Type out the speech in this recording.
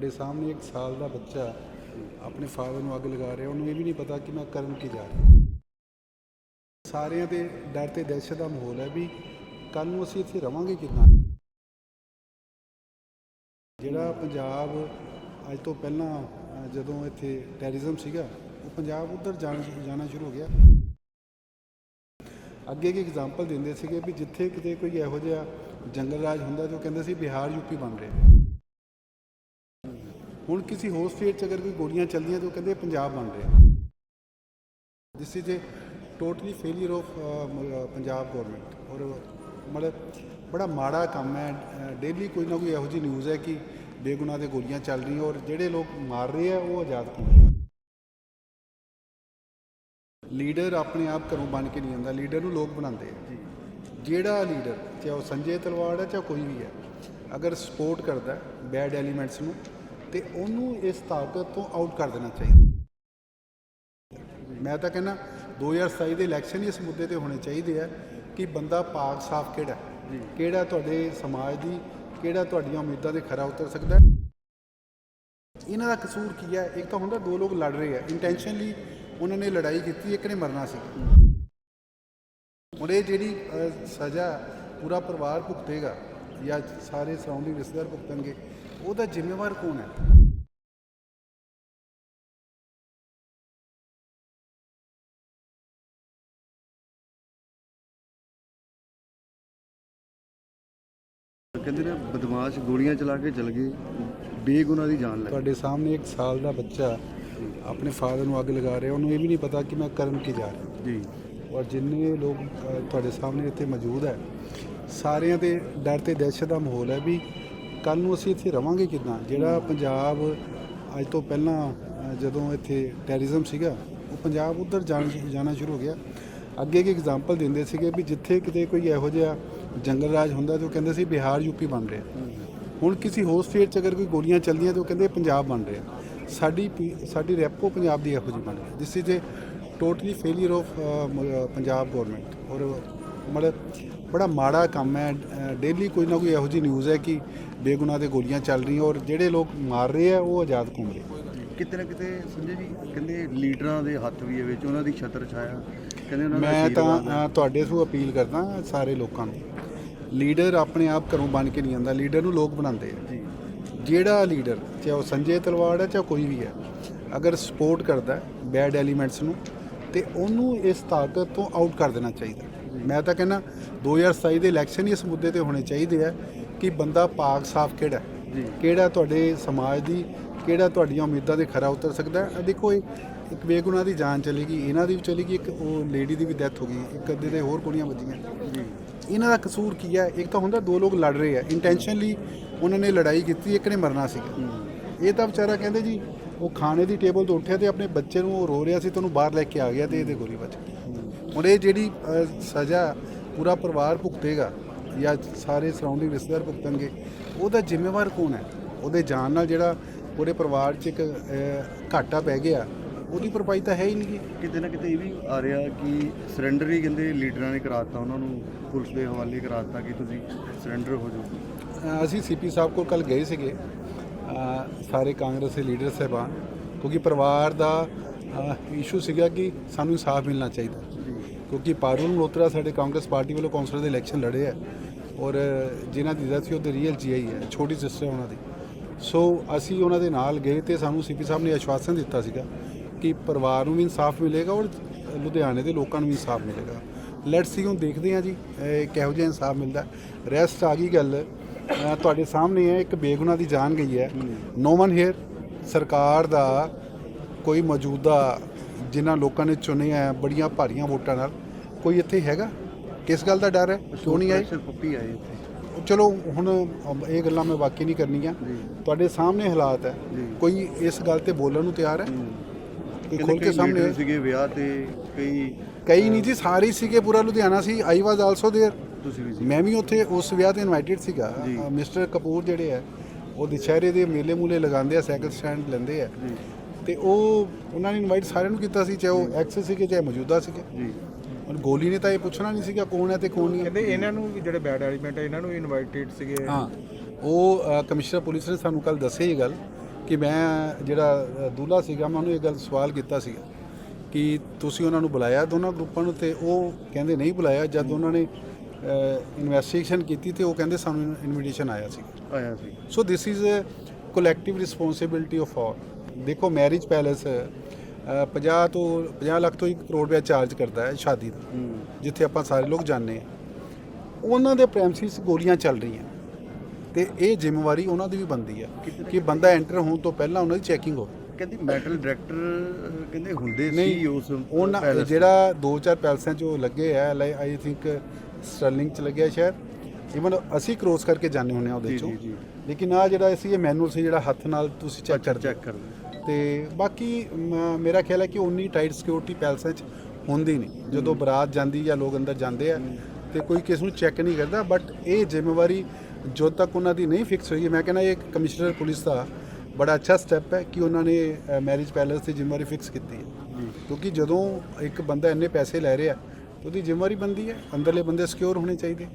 ਤੁਹਾਡੇ ਸਾਹਮਣੇ ਇੱਕ ਸਾਲ ਦਾ ਬੱਚਾ ਆਪਣੇ ਫਾਦਰ ਨੂੰ ਅੱਗ ਲਗਾ ਰਿਹਾ, ਉਹਨੂੰ ਇਹ ਵੀ ਨਹੀਂ ਪਤਾ ਕਿ ਮੈਂ ਕਰਨ ਕੀ ਜਾ ਰਿਹਾ। ਸਾਰਿਆਂ ਦੇ ਡਰ ਤੇ ਦਹਿਸ਼ਤ ਦਾ ਮਾਹੌਲ ਹੈ ਵੀ ਕੱਲ ਨੂੰ ਅਸੀਂ ਇੱਥੇ ਰਵਾਂਗੇ ਕਿੱਦਾਂ? ਜਿਹੜਾ ਪੰਜਾਬ ਅੱਜ ਤੋਂ ਪਹਿਲਾਂ ਜਦੋਂ ਇੱਥੇ ਟੈਰਰਿਜ਼ਮ ਸੀਗਾ, ਉਹ ਪੰਜਾਬ ਉਧਰ ਜਾਣਾ ਸ਼ੁਰੂ ਹੋ ਗਿਆ। ਅੱਗੇ ਇੱਕ ਐਗਜ਼ਾਮਪਲ ਦਿੰਦੇ ਸੀਗੇ ਵੀ ਜਿੱਥੇ ਕਿਤੇ ਕੋਈ ਇਹੋ ਜਿਹਾ ਜੰਗਲ ਰਾਜ ਹੁੰਦਾ ਜੋ ਕਹਿੰਦੇ ਸੀ ਬਿਹਾਰ ਯੂਪੀ ਬਣ ਰਿਹਾ। ਹੁਣ ਕਿਸੇ ਹੋਰ ਸਟੇਟ 'ਚ ਅਗਰ ਕੋਈ ਗੋਲੀਆਂ ਚੱਲਦੀਆਂ ਤਾਂ ਉਹ ਕਹਿੰਦੇ ਪੰਜਾਬ ਬਣ ਰਿਹਾ। This is a totally failure of Punjab government ਔਰ ਮਤਲਬ ਬੜਾ ਮਾੜਾ ਕੰਮ ਹੈ। ਡੇਲੀ ਕੋਈ ਨਾ ਕੋਈ ਇਹੋ ਜਿਹੀ ਨਿਊਜ਼ ਹੈ ਕਿ ਬੇਗੁਨਾਹ ਦੇ ਗੋਲੀਆਂ ਚੱਲ ਰਹੀਆਂ ਔਰ ਜਿਹੜੇ ਲੋਕ ਮਾਰ ਰਹੇ ਆ ਉਹ ਆਜ਼ਾਦ ਨੇ ਲੀਡਰ ਆਪਣੇ ਆਪ ਘਰੋਂ ਬਣ ਕੇ ਨਹੀਂ ਆਉਂਦਾ। ਲੀਡਰ ਨੂੰ ਲੋਕ ਬਣਾਉਂਦੇ ਆ। ਜਿਹੜਾ ਲੀਡਰ ਚਾਹੇ ਉਹ ਸੰਜੇ ਤਲਵਾੜ ਹੈ ਚਾਹੇ ਕੋਈ ਵੀ ਹੈ ਅਗਰ ਸਪੋਰਟ ਕਰਦਾ ਬੈਡ ਐਲੀਮੈਂਟਸ ਨੂੰ ਤੇ ਉਹਨੂੰ ਇਸ ਤਾਕਤ ਤੋਂ ਆਊਟ ਕਰ ਦੇਣਾ ਚਾਹੀਦਾ। ਮੈਂ ਤਾਂ ਕਹਿੰਦਾ 2027 ਦੇ ਇਲੈਕਸ਼ਨ ਇਸ ਮੁੱਦੇ ਤੇ ਹੋਣੇ ਚਾਹੀਦੇ ਆ ਕਿ ਬੰਦਾ ਪਾਕ ਸਾਫ਼ ਕਿਹੜਾ? ਕਿਹੜਾ ਤੁਹਾਡੇ ਸਮਾਜ ਦੀ ਕਿਹੜਾ ਤੁਹਾਡੀਆਂ ਉਮੀਦਾਂ ਦੇ ਖਰਾ ਉਤਰ ਸਕਦਾ? ਇਹਨਾਂ ਦਾ ਕਸੂਰ ਕੀ ਹੈ ਇੱਕ ਤਾਂ ਹੁੰਦਾ ਦੋ ਲੋਕ ਲੜ ਰਹੇ ਆ। ਇੰਟੈਂਸ਼ਨਲੀ ਉਹਨਾਂ ਨੇ ਲੜਾਈ ਕੀਤੀ ਇੱਕ ਨੇ ਮਰਨਾ ਸੀ। ਹੁਣ ਇਹ ਜਿਹੜੀ ਸਜ਼ਾ ਪੂਰਾ ਪਰਿਵਾਰ ਭੁਗਤੇਗਾ ਜਾਂ ਸਾਰੇ ਸਰਾਊਂਡਿੰਗ ਰਿਸ਼ਤੇਦਾਰ ਭੁਗਤਣਗੇ ਉਹਦਾ ਜ਼ਿੰਮੇਵਾਰ ਕੌਣ ਹੈ? ਕਹਿੰਦੇ ਨੇ ਬਦਮਾਸ਼ ਗੋਲੀਆਂ ਚਲਾ ਕੇ ਚਲ ਗਏ ਬੇਗੁਨਾਹ ਦੀ ਜਾਨ ਲੈ ਤੁਹਾਡੇ ਸਾਹਮਣੇ ਇੱਕ ਸਾਲ ਦਾ ਬੱਚਾ ਆਪਣੇ ਫਾਦਰ ਨੂੰ ਅੱਗ ਲਗਾ ਰਿਹਾ ਉਹਨੂੰ ਇਹ ਵੀ ਨਹੀਂ ਪਤਾ ਕਿ ਮੈਂ ਕਰਨ ਕੀ ਜਾ ਰਿਹਾ। ਜੀ। ਔਰ ਜਿੰਨੇ ਲੋਕ ਤੁਹਾਡੇ ਸਾਹਮਣੇ ਇੱਥੇ ਮੌਜੂਦ ਹੈ ਸਾਰਿਆਂ ਦੇ ਡਰ ਤੇ ਦਹਿਸ਼ਤ ਦਾ ਮਾਹੌਲ ਹੈ ਵੀ ਕੱਲ ਨੂੰ ਅਸੀਂ ਇੱਥੇ ਰਵਾਂਗੇ ਕਿੱਦਾਂ? ਜਿਹੜਾ ਪੰਜਾਬ ਅੱਜ ਤੋਂ ਪਹਿਲਾਂ ਜਦੋਂ ਇੱਥੇ ਟੈਰਰਿਜ਼ਮ ਸੀਗਾ, ਉਹ ਪੰਜਾਬ ਉਧਰ ਜਾਣਾ ਸ਼ੁਰੂ ਹੋ ਗਿਆ। ਅੱਗੇ ਕੀ ਐਗਜ਼ਾਮਪਲ ਦਿੰਦੇ ਸੀਗੇ ਵੀ ਜਿੱਥੇ ਕਿਤੇ ਕੋਈ ਇਹੋ ਜਿਹਾ ਜੰਗਲ ਰਾਜ ਹੁੰਦਾ ਤਾਂ ਉਹ ਕਹਿੰਦੇ ਸੀ ਬਿਹਾਰ ਯੂਪੀ ਬਣ ਰਿਹਾ। ਹੁਣ ਕਿਸੇ ਹੋਰ ਸਟੇਟ 'ਚ ਅਗਰ ਕੋਈ ਗੋਲੀਆਂ ਚੱਲਦੀਆਂ ਤਾਂ ਉਹ ਕਹਿੰਦੇ ਪੰਜਾਬ ਬਣ ਰਿਹਾ। ਸਾਡੀ ਪੀ- ਸਾਡੀ ਰੈਪੋ ਪੰਜਾਬ ਦੀ ਇਹੋ ਜਿਹੀ ਬਣ ਰਹੀ this is totally failure of Punjab government ਔਰ ਮਤਲਬ ਬੜਾ ਮਾੜਾ ਕੰਮ ਹੈ। ਡੇਲੀ ਕੋਈ ਨਾ ਕੋਈ ਇਹੋ ਜਿਹੀ ਨਿਊਜ਼ ਹੈ ਕਿ ਬੇਗੁਨਾਹ ਦੇ ਗੋਲੀਆਂ ਚੱਲ ਰਹੀਆਂ ਔਰ ਜਿਹੜੇ ਲੋਕ ਮਾਰ ਰਹੇ ਆ ਉਹ ਆਜ਼ਾਦ ਘੁੰਮ ਰਹੇ। ਕਿਤੇ ਨਾ ਕਿਤੇ ਸੰਜੇ ਜੀ ਕਹਿੰਦੇ ਲੀਡਰਾਂ ਦੇ ਹੱਥ ਵੀ ਹੈ ਵਿੱਚ ਉਹਨਾਂ ਦੀ ਛਤਰ ਛਾਇਆ। ਕਹਿੰਦੇ ਉਹਨਾਂ ਦਾ ਮੈਂ ਤਾਂ ਤੁਹਾਡੇ ਤੋਂ ਅਪੀਲ ਕਰਦਾ ਸਾਰੇ ਲੋਕਾਂ ਨੂੰ। ਲੀਡਰ ਆਪਣੇ ਆਪ ਘਰੋਂ ਬਣ ਕੇ ਨਹੀਂ ਆਉਂਦਾ ਲੀਡਰ ਨੂੰ ਲੋਕ ਬਣਾਉਂਦੇ ਆ। ਜੀ। ਜਿਹੜਾ ਲੀਡਰ ਚਾਹੇ ਉਹ ਸੰਜੇ ਤਲਵਾੜ ਹੈ ਚਾਹੇ ਕੋਈ ਵੀ ਹੈ ਅਗਰ ਸਪੋਰਟ ਕਰਦਾ ਬੈਡ ਐਲੀਮੈਂਟਸ ਨੂੰ ਤੇ ਉਹਨੂੰ ਇਸ ਤਾਕਤ ਤੋਂ ਆਊਟ ਕਰ ਦੇਣਾ ਚਾਹੀਦਾ। ਮੈਂ ਤਾਂ ਕਹਿੰਦਾ 2027 ਦੇ ਇਲੈਕਸ਼ਨ ਹੀ ਇਸ ਮੁੱਦੇ ਤੇ ਹੋਣੇ ਚਾਹੀਦੇ ਆ ਕਿ ਬੰਦਾ ਪਾਕ ਸਾਫ਼ ਕਿਹੜਾ। ਕਿਹੜਾ ਤੁਹਾਡੇ ਸਮਾਜ ਦੀ ਕਿਹੜਾ ਤੁਹਾਡੀਆਂ ਉਮੀਦਾਂ ਦੇ ਖਰਾ ਉਤਰ ਸਕਦਾ ਹੈ? ਦੇਖੋ ਇਹ ਇੱਕ ਬੇਗੁਨਾਹ ਦੀ ਜਾਨ ਚਲੀ ਗਈ ਇਹਨਾਂ ਦੀ ਵੀ ਚਲੀ ਗਈ ਇੱਕ ਉਹ ਲੇਡੀ ਦੀ ਵੀ ਡੈਥ ਹੋ ਗਈ ਇੱਕ ਅੱਧੇ ਦੇ ਹੋਰ ਵੱਜੀਆਂ। ਜੀ। ਇਹਨਾਂ ਦਾ ਕਸੂਰ ਕੀ ਹੈ ਇੱਕ ਤਾਂ ਹੁੰਦਾ ਦੋ ਲੋਕ ਲੜ ਰਹੇ ਆ। ਇੰਟੈਂਸ਼ਨਲੀ ਉਹਨਾਂ ਨੇ ਲੜਾਈ ਕੀਤੀ ਇੱਕ ਨੇ ਮਰਨਾ ਸੀਗਾ ਇਹ ਤਾਂ ਵਿਚਾਰਾ ਕਹਿੰਦੇ ਜੀ ਉਹ ਖਾਣੇ ਦੀ ਟੇਬਲ ਤੋਂ ਉੱਠਿਆ ਤੇ ਆਪਣੇ ਬੱਚੇ ਨੂੰ ਉਹ ਰੋ ਰਿਹਾ ਸੀ ਤੇ ਉਹਨੂੰ ਬਾਹਰ ਲੈ ਕੇ ਆ ਗਿਆ ਤੇ ਇਹਦੇ ਗੋਲੀ ਵੱਜ ਗਈ। ਹੁਣ ਇਹ ਜਿਹੜੀ ਅ, ਸਜ਼ਾ ਪੂਰਾ ਪਰਿਵਾਰ ਭੁਗਤੇਗਾ ਜਾਂ ਸਾਰੇ ਸਰਾਊਂਡਿੰਗ ਰਿਸ਼ਤੇਦਾਰ ਭੁਗਤਣਗੇ ਉਹਦਾ ਜ਼ਿੰਮੇਵਾਰ ਕੌਣ ਹੈ? ਉਹਦੇ ਜਾਨ ਨਾਲ ਜਿਹੜਾ ਪੂਰੇ ਪਰਿਵਾਰ 'ਚ ਇੱਕ ਅ, ਘਾਟਾ ਪੈ ਗਿਆ ਉਹਦੀ ਭਰਪਾਈ ਤਾਂ ਹੈ ਹੀ ਨਹੀਂ। ਗੀ ਕਿਤੇ ਨਾ ਕਿਤੇ ਇਹ ਵੀ ਆ ਰਿਹਾ ਕਿ ਸਰੈਂਡਰ ਹੀ ਕਹਿੰਦੇ ਲੀਡਰਾਂ ਨੇ ਕਰਾਤਾ ਉਹਨਾਂ ਨੂੰ ਪੁਲਿਸ ਦੇ ਹਵਾਲੇ ਕਰਾਤਾ ਕਿ ਤੁਸੀਂ ਸਰੈਂਡਰ ਹੋ ਜਾਓ। ਅ, ਅਸੀਂ ਸੀਪੀ ਸਾਹਿਬ ਕੋਲ ਕੱਲ ਗਏ ਸੀਗੇ। ਅ, ਸਾਰੇ ਕਾਂਗਰਸ ਦੇ ਲੀਡਰ ਸਾਹਿਬਾਨ ਕਿਉਂਕਿ ਪਰਿਵਾਰ ਦਾ ਇਸ਼ੂ ਸੀਗਾ ਕਿ ਸਾਨੂੰ ਇਨਸਾਫ ਮਿਲਣਾ ਚਾਹੀਦਾ। ਕਿਉਂਕਿ ਪਾਰੂਲ ਮਲੋਤਰਾ ਸਾਡੇ ਕਾਂਗਰਸ ਪਾਰਟੀ ਵੱਲੋਂ ਕੌਂਸਲਰ ਦੇ ਇਲੈਕਸ਼ਨ ਲੜੇ ਆ ਔਰ ਜਿਨ੍ਹਾਂ ਦੀ ਡੈਥ ਸੀ ਉਹ ਤੇ ਰੀਅਲ ਜੀਆਈ ਹੈ, ਛੋਟੀ ਸਿਸਟਰ ਉਹਨਾਂ ਦੀ। ਸੋ ਅਸੀਂ ਉਹਨਾਂ ਦੇ ਨਾਲ ਗਏ ਤੇ ਸਾਨੂੰ ਸੀਪੀ ਸਾਹਿਬ ਨੇ ਆਸ਼ਵਾਸਨ ਦਿੱਤਾ ਸੀਗਾ ਕਿ ਪਰਿਵਾਰ ਨੂੰ ਵੀ ਇਨਸਾਫ ਮਿਲੇਗਾ ਔਰ ਲੁਧਿਆਣੇ ਦੇ ਲੋਕਾਂ ਨੂੰ ਵੀ ਇਨਸਾਫ ਮਿਲੇਗਾ। ਲੈਟਸ ਸੀ ਹੁਣ ਦੇਖਦੇ ਹਾਂ ਜੀ ਕਿਹੋ ਜਿਹਾ ਇਨਸਾਫ ਮਿਲਦਾ। ਰੈਸਟ ਆ ਗਈ ਗੱਲ। ਤੁਹਾਡੇ ਸਾਹਮਣੇ ਹੈ, ਇੱਕ ਬੇਗੁਨਾਹ ਦੀ ਜਾਨ ਗਈ ਹੈ। ਨੋ ਮਨ ਹੇਅਰ ਸਰਕਾਰ ਦਾ ਕੋਈ ਮੌਜੂਦਾ ਜਿਨ੍ਹਾਂ ਲੋਕਾਂ ਨੇ ਚੁਣਿਆ ਹੈ ਬੜੀਆਂ ਭਾਰੀਆਂ ਵੋਟਾਂ ਨਾਲ ਕੋਈ ਇੱਥੇ ਹੈਗਾ ਕਿਸ ਗੱਲ ਦਾ ਡਰ ਹੈ ਕਿਉਂ ਨਹੀਂ ਆਏ ਪ੍ਰੈਸ਼ਰ ਪੱਪੀ ਆਏ ਇੱਥੇ ਚਲੋ ਹੁਣ ਇਹ ਗੱਲਾਂ ਮੈਂ ਵਾਕਈ ਨਹੀਂ ਕਰਨੀਆਂ ਜੀ। ਤੁਹਾਡੇ ਸਾਹਮਣੇ ਹਾਲਾਤ ਹੈ ਜੀ। ਕੋਈ ਇਸ ਗੱਲ ਤੇ ਬੋਲਣ ਨੂੰ ਤਿਆਰ ਹੈ ਕੋਈ ਕਹਿੰਦੇ ਖੋਲ ਕੇ ਕਈ ਸਾਹਮਣੇ leader ਸੀਗੇ ਵਿਆਹ ਤੇ ਕਈ ਕਈ ਨਹੀਂ ਜੀ ਸਾਰੇ ਹੀ ਸੀਗੇ ਪੂਰਾ ਲੁਧਿਆਣਾ ਸੀ ਆਈ ਵਾਸ ਆਲਸੋ देयर ਤੁਸੀਂ ਵੀ ਸੀ ਮੈਂ ਵੀ ਉੱਥੇ ਉਸ ਵਿਆਹ ਤੇ ਇਨਵਾਈਟਡ ਸੀਗਾ ਜੀ। ਮਿਸਟਰ ਕਪੂਰ ਜਿਹੜੇ ਆ ਉਹ ਦੁਸ਼ਹਿਰੇ ਦੇ ਮੇਲੇ ਮੂਲੇ ਲਗਾਉਂਦੇ ਆ ਸਾਈਕਲ ਸਟੈਂਡ ਲੈਂਦੇ ਆ ਜੀ ਤੇ ਉਹ ਉਹਨਾਂ ਨੇ ਇਨਵਾਈਟ ਸਾਰਿਆਂ ਨੂੰ ਕੀਤਾ ਸੀ ਚਾਹੇ ਉਹ ਐਕਸ ਸੀਗੇ ਚਾਹੇ ਮੌਜੂਦਾ ਸੀਗੇ। ਜੀ। ਹੁਣ ਗੋਲੀ ਨੇ ਤਾਂ ਇਹ ਪੁੱਛਣਾ ਨਹੀਂ ਸੀਗਾ ਕੌਣ ਹੈ ਤੇ ਕੌਣ ਨਹੀਂ ਹੈ। ਕਹਿੰਦੇ ਇਹਨਾਂ ਨੂੰ ਵੀ ਜਿਹੜੇ ਬੈਡ ਐਲੀਮੈਂਟ ਹੈ ਇਹਨਾਂ ਨੂੰ ਇਨਵਾਈਟਡ ਸੀਗੇ। ਹਾਂ ਉਹ ਅ, ਕਮਿਸ਼ਨਰ ਪੁਲਿਸ ਨੇ ਸਾਨੂੰ ਕੱਲ ਦੱਸਿਆ ਇਹ ਗੱਲ ਕਿ ਮੈਂ ਜਿਹੜਾ ਅ, ਦੂल्हा ਸੀਗਾ ਮੈਂ ਉਹਨੂੰ ਇਹ ਗੱਲ ਸਵਾਲ ਕੀਤਾ ਸੀਗਾ ਕਿ ਤੁਸੀਂ ਉਹਨਾਂ ਨੂੰ ਬੁਲਾਇਆ ਦੋਨਾਂ ਗਰੁੱਪਾਂ ਨੂੰ ਤੇ ਉਹ ਕਹਿੰਦੇ ਨਹੀਂ ਬੁਲਾਇਆ ਜਦ ਉਹਨਾਂ ਨੇ ਇਨਵੈਸਟੀਗੇਸ਼ਨ ਕੀਤੀ ਤੇ ਉਹ ਕਹਿੰਦੇ ਸਾਨੂੰ ਇਨਵੀਟੇਸ਼ਨ ਆਇਆ ਸੀ ਆਇਆ ਸੀ। So this is a collective responsibility of all ਦੇਖੋ ਮੈਰਿਜ ਪੈਲੇਸ 50 ਤੋਂ 50 ਲੱਖ ਤੋਂ 1 ਕਰੋੜ ਰੁਪਏ ਚਾਰਜ ਕਰਦਾ ਹੈ ਸ਼ਾਦੀ ਦਾ ਹੂੰ। ਜਿੱਥੇ ਆਪਾਂ ਸਾਰੇ ਲੋਕ ਜਾਂਦੇ ਆ ਉਹਨਾਂ ਦੇ ਪ੍ਰੈਮਸਿਸ ਗੋਲੀਆਂ ਚੱਲ ਰਹੀਆਂ। ਤੇ ਇਹ ਜ਼ਿੰਮੇਵਾਰੀ ਉਹਨਾਂ ਦੀ ਵੀ ਬਣਦੀ ਹੈ ਕਿ ਬੰਦਾ ਐਂਟਰ ਹੋਣ ਤੋਂ ਪਹਿਲਾਂ ਉਹਨਾਂ ਦੀ ਚੈਕਿੰਗ ਹੋਵੇ। ਕਹਿੰਦੀ ਮੈਟਲ ਡਾਇਰੈਕਟਰ ਕਹਿੰਦੇ ਹੁੰਦੇ ਸੀ ਉਸ ਉਹਨਾਂ। ਜਿਹੜਾ ਦੋ ਚਾਰ ਪੈਲਸਾਂ 'ਚ ਉਹ ਲੱਗੇ ਆ ਆਈ ਥਿੰਕ ਸਟਰਲਿੰਗ 'ਚ ਲੱਗਿਆ ਸ਼ਾਇਦ। ਇਵਨ ਅਸੀਂ ਕ੍ਰੋਸ ਕਰਕੇ ਜਾਂਦੇ ਹੁੰਦੇ ਆ ਉਹਦੇ ਚੋਂ। ਲੇਕਿਨ ਆ ਜਿਹੜਾ ਅਸੀਂ ਇਹ ਮੈਨੂਅਲ ਸੀ ਜਿਹੜਾ ਹੱਥ ਨਾਲ ਤੁਸੀਂ ਚੈੱਕ ਕਰਦੇ ਤੇ ਬਾਕੀ ਮੇਰਾ ਖਿਆਲ ਹੈ ਕਿ ਉਨੀ ਟਾਈਟ ਸਿਕਿਉਰਿਟੀ ਪੈਲਸਾਂ 'ਚ ਹੁੰਦੀ ਨਹੀਂ ਜਦੋਂ ਬਰਾਤ ਜਾਂਦੀ ਜਾਂ ਲੋਕ ਅੰਦਰ ਜਾਂਦੇ ਆ ਤੇ ਕੋਈ ਕਿਸ ਨੂੰ ਚੈੱਕ ਨਹੀਂ ਕਰਦਾ ਬਟ ਇਹ ਜ਼ਿੰਮੇਵਾਰੀ ਜਦੋਂ ਤੱਕ ਉਹਨਾਂ ਦੀ ਨਹੀਂ ਫਿਕਸ ਹੋਈ ਮੈਂ ਕਹਿੰਦਾ ਇਹ ਕਮਿਸ਼ਨਰ ਪੁਲਿਸ ਦਾ ਬੜਾ ਅੱਛਾ ਸਟੈਪ ਹੈ ਕਿ ਉਹਨਾਂ ਨੇ ਮੈਰਿਜ ਪੈਲੇਸ ਦੀ ਜ਼ਿੰਮੇਵਾਰੀ ਫਿਕਸ ਕੀਤੀ ਹੈ। ਕਿਉਂਕਿ ਜਦੋਂ ਇੱਕ ਬੰਦਾ ਇੰਨੇ ਪੈਸੇ ਲੈ ਰਿਹਾ ਉਹਦੀ ਜ਼ਿੰਮੇਵਾਰੀ ਬੰਦੀ ਹੈ ਅੰਦਰਲੇ ਬੰਦੇ ਸਿਕਿਉਰ ਹੋਣੇ ਚਾਹੀਦੇ।